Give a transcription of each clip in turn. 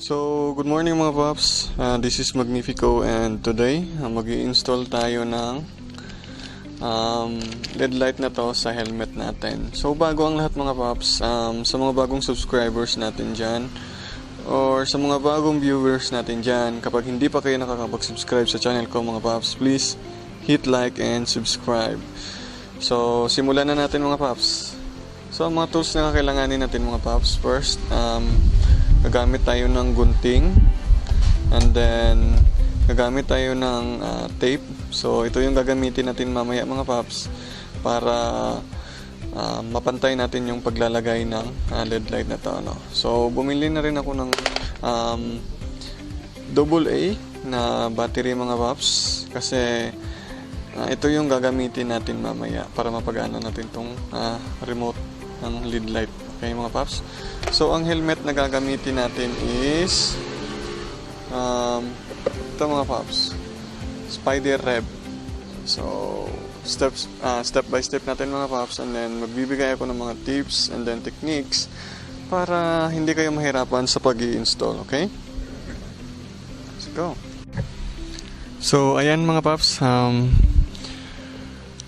So, good morning mga paps. Uh, this is Magnifico and today uh, mag install tayo ng um, LED light na to sa helmet natin. So, bago ang lahat mga paps, um, sa mga bagong subscribers natin dyan, or sa mga bagong viewers natin dyan, kapag hindi pa kayo nakakapag-subscribe sa channel ko mga paps, please hit like and subscribe. So, simulan na natin mga paps. So, ang mga tools na kakailanganin natin mga paps, first, um, gagamit tayo ng gunting. And then gagamit tayo ng ah, tape. So ito yung gagamitin natin mamaya mga paps para ah, mapantay natin yung paglalagay ng ah, LED light na to ano. so bumili na rin ako ng um, double A na battery mga paps. Kasi ah, ito yung gagamitin natin mamaya para mapagana natin tong ah, remote ng LED light okay mga paps. So ang helmet na gagamitin natin is um, ito mga paps. Spider rev so steps ah, step by step natin mga paps and then magbibigay ako ng mga tips and then techniques para hindi kayo mahirapan sa pag install okay? Let's go. So ayan mga paps um,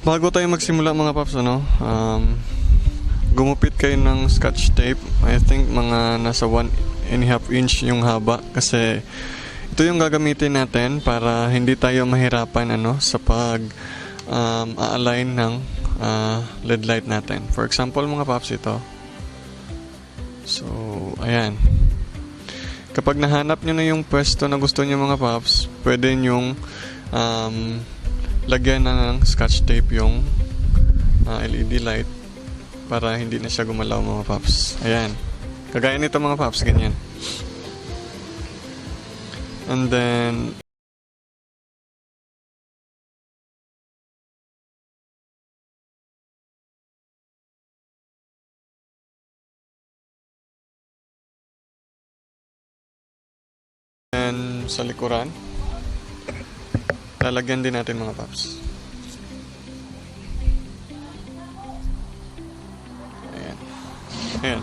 bago tayo magsimula mga paps ano um, gumupit kayo ng scotch tape. I think mga nasa 1 and a half inch yung haba kasi ito yung gagamitin natin para hindi tayo mahirapan ano sa pag um, align ng ah, LED light natin. For example, mga paps ito. So, ayan. Kapag nahanap nyo na yung pwesto na gusto nyo mga paps, pwede nyong um, lagyan na ng scotch tape yung ah, LED light para hindi na siya gumalaw mga paps. Ayan. Kagaya nito mga paps, ganyan. And then, and sa likuran, lalagyan din natin mga paps. Ayan.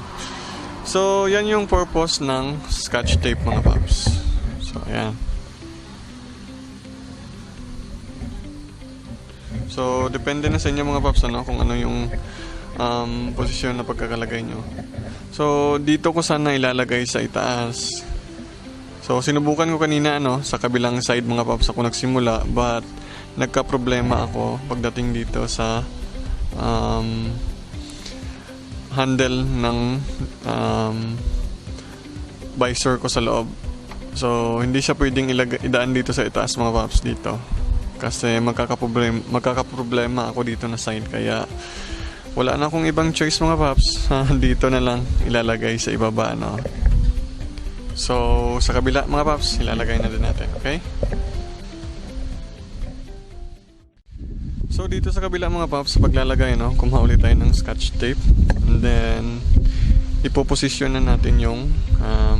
So, yan yung purpose ng scotch tape mga paps. So, ayan. So, depende na sa inyo mga paps ano, kung ano yung um, posisyon na pagkakalagay nyo. So, dito ko sana ilalagay sa itaas. So, sinubukan ko kanina ano, sa kabilang side mga paps ako nagsimula, but nagka-problema ako pagdating dito sa um, handle ng um, visor ko sa loob. So, hindi siya pwedeng ilag- idaan dito sa itaas mga paps dito. Kasi magkakaproblema, magkakaproblema ako dito na side. Kaya, wala na akong ibang choice mga paps. dito na lang ilalagay sa ibaba, no? So, sa kabila mga paps, ilalagay na din natin, okay? So dito sa kabila mga paps, paglalagay no, kumahuli tayo ng scotch tape. And then ipoposisyon na natin yung um,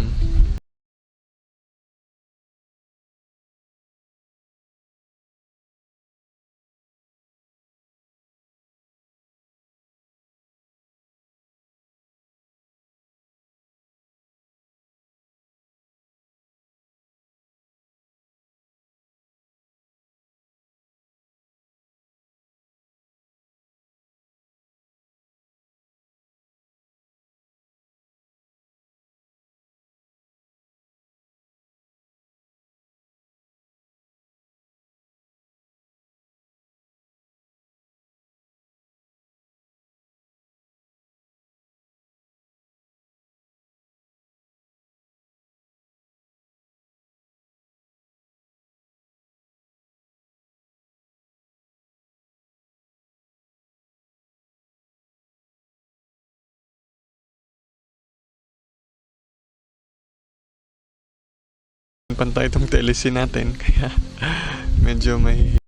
pantay itong telesin natin. Kaya medyo may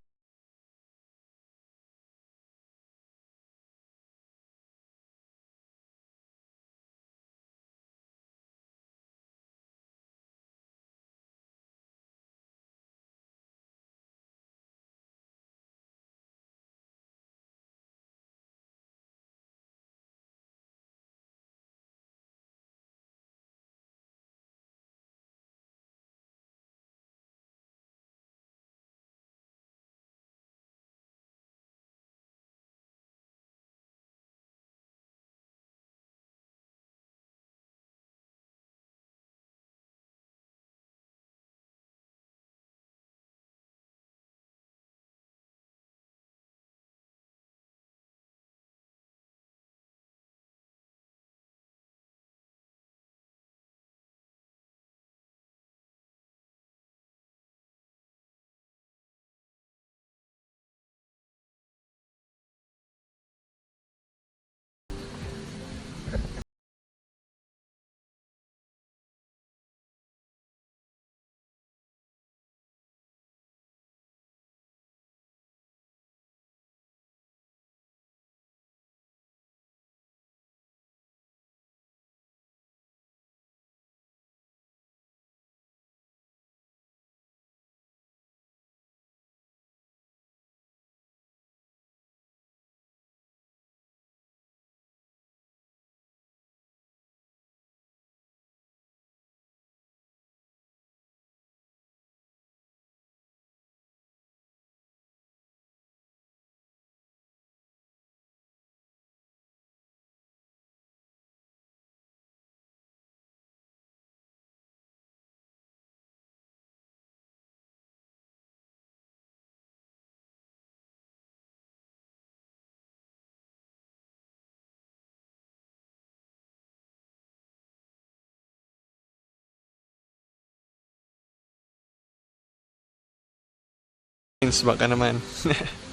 Means baka naman.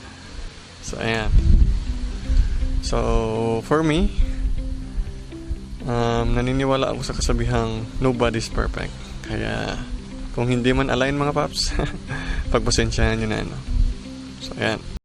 so, ayan. So, for me, um, naniniwala ako sa kasabihang nobody's perfect. Kaya, kung hindi man align mga paps, pagpasensyahan nyo na. No? So, ayan.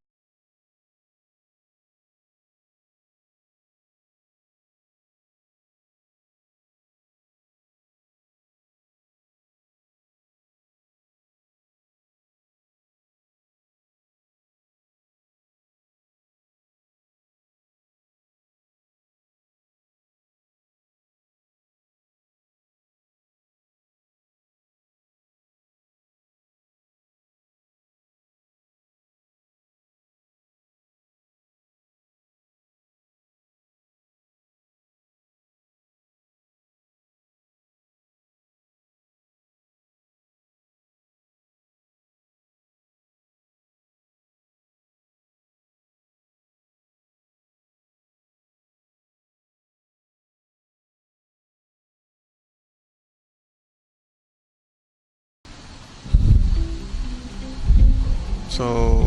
So,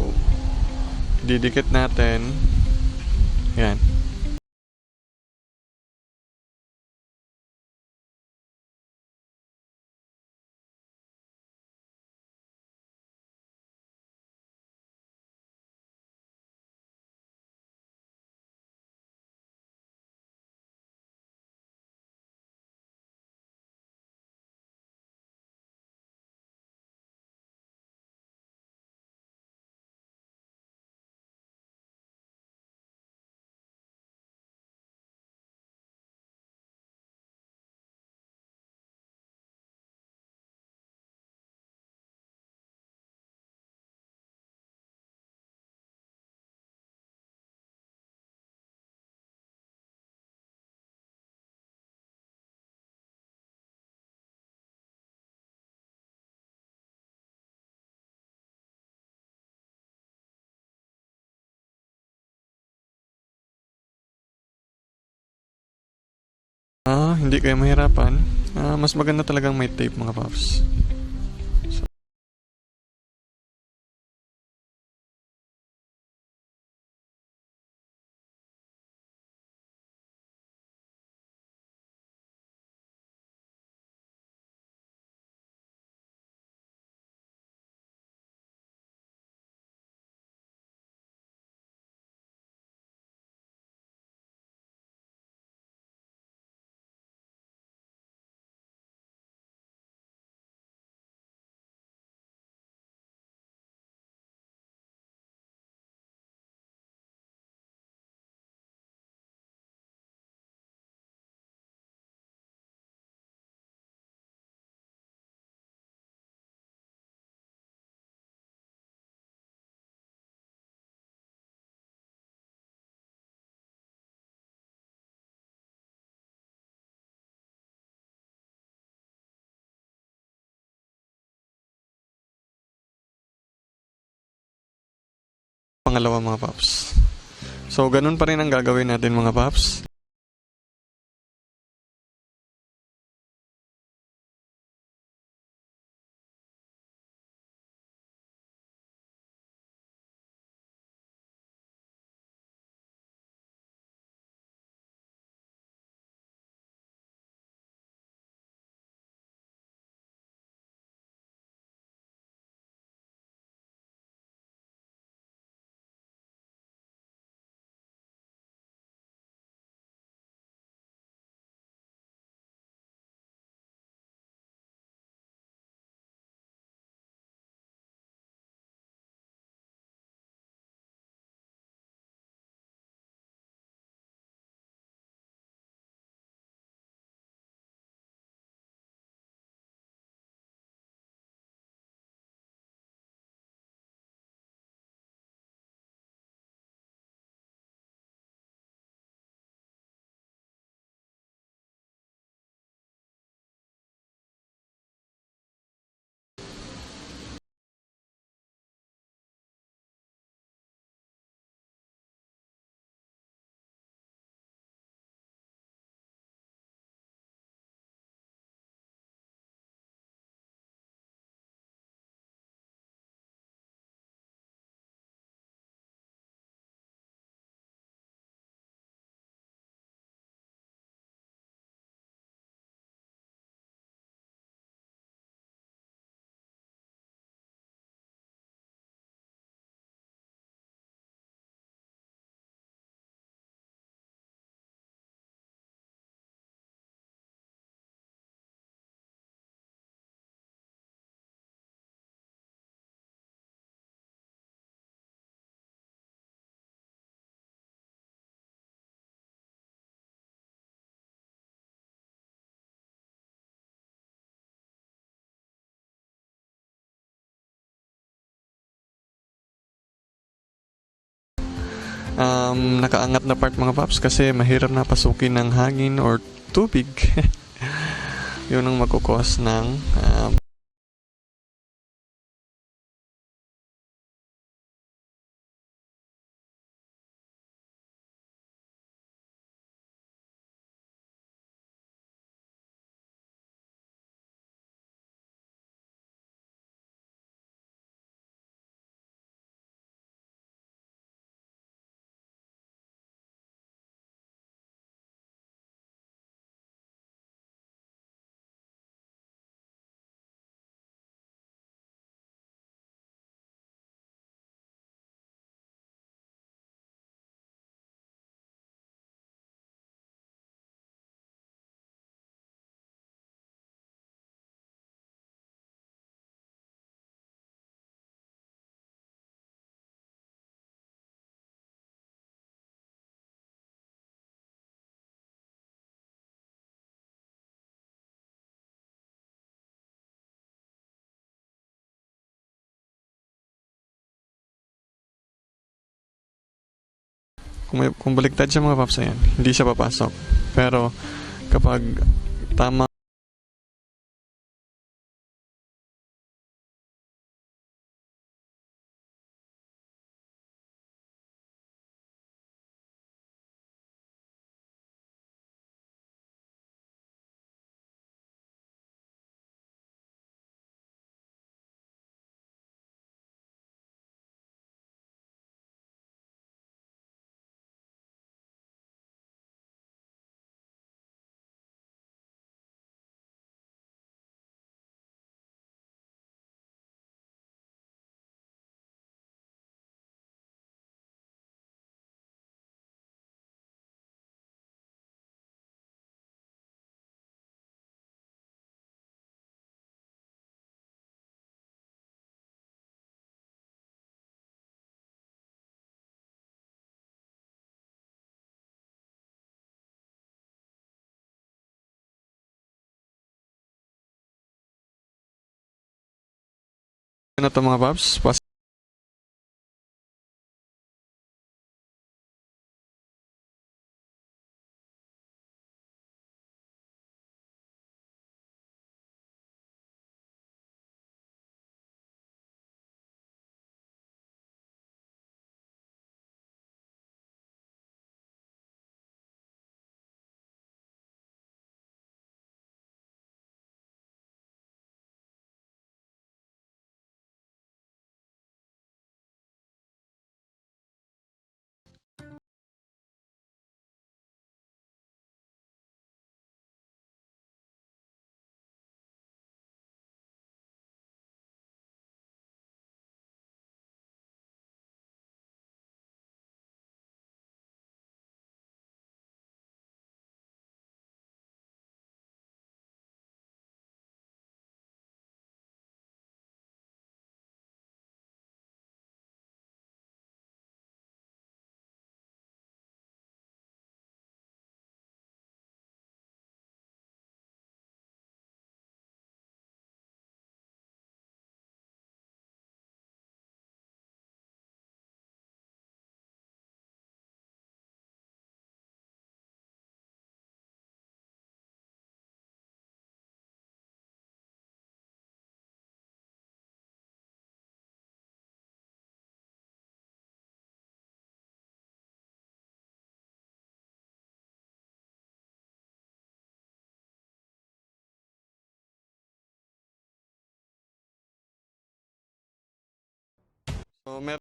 didikit natin. Yan. Hindi kayo mahirapan. Ah, mas maganda talagang may tape mga paps. Pangalawa mga paps. So, ganun pa rin ang gagawin natin mga paps. Um, nakaangat na part mga paps kasi mahirap na pasukin ng hangin or tubig. Yun ang magkukos ng um, kung, may, kung baliktad siya mga paps ayan, hindi siya papasok. Pero kapag tama na to mga paps, मेरा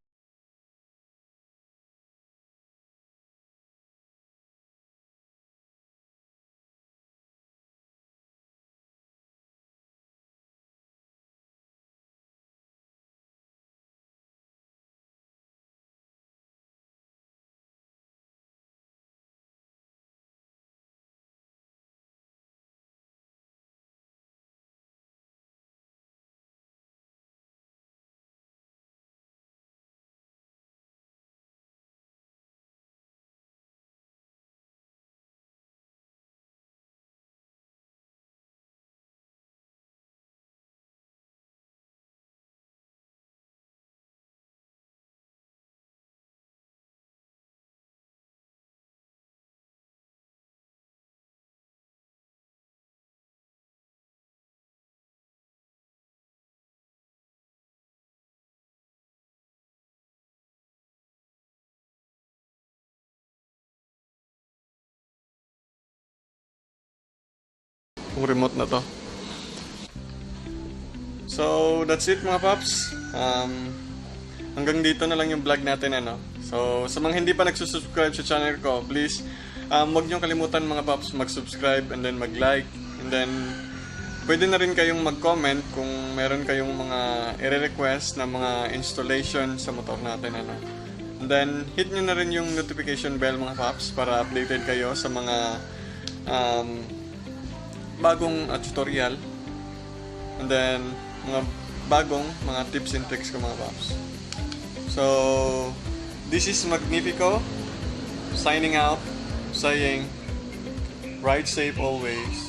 Itong remote na to. So, that's it mga paps. Um, hanggang dito na lang yung vlog natin ano. So, sa mga hindi pa nagsusubscribe sa channel ko, please, um, huwag niyong kalimutan mga paps mag-subscribe and then mag-like. And then, pwede na rin kayong mag-comment kung meron kayong mga i-request na mga installation sa motor natin ano. And then, hit nyo na rin yung notification bell mga paps para updated kayo sa mga um, bagong uh, tutorial. And then, mga bagong mga tips and tricks ko mga paps. So, this is Magnifico signing out saying ride safe always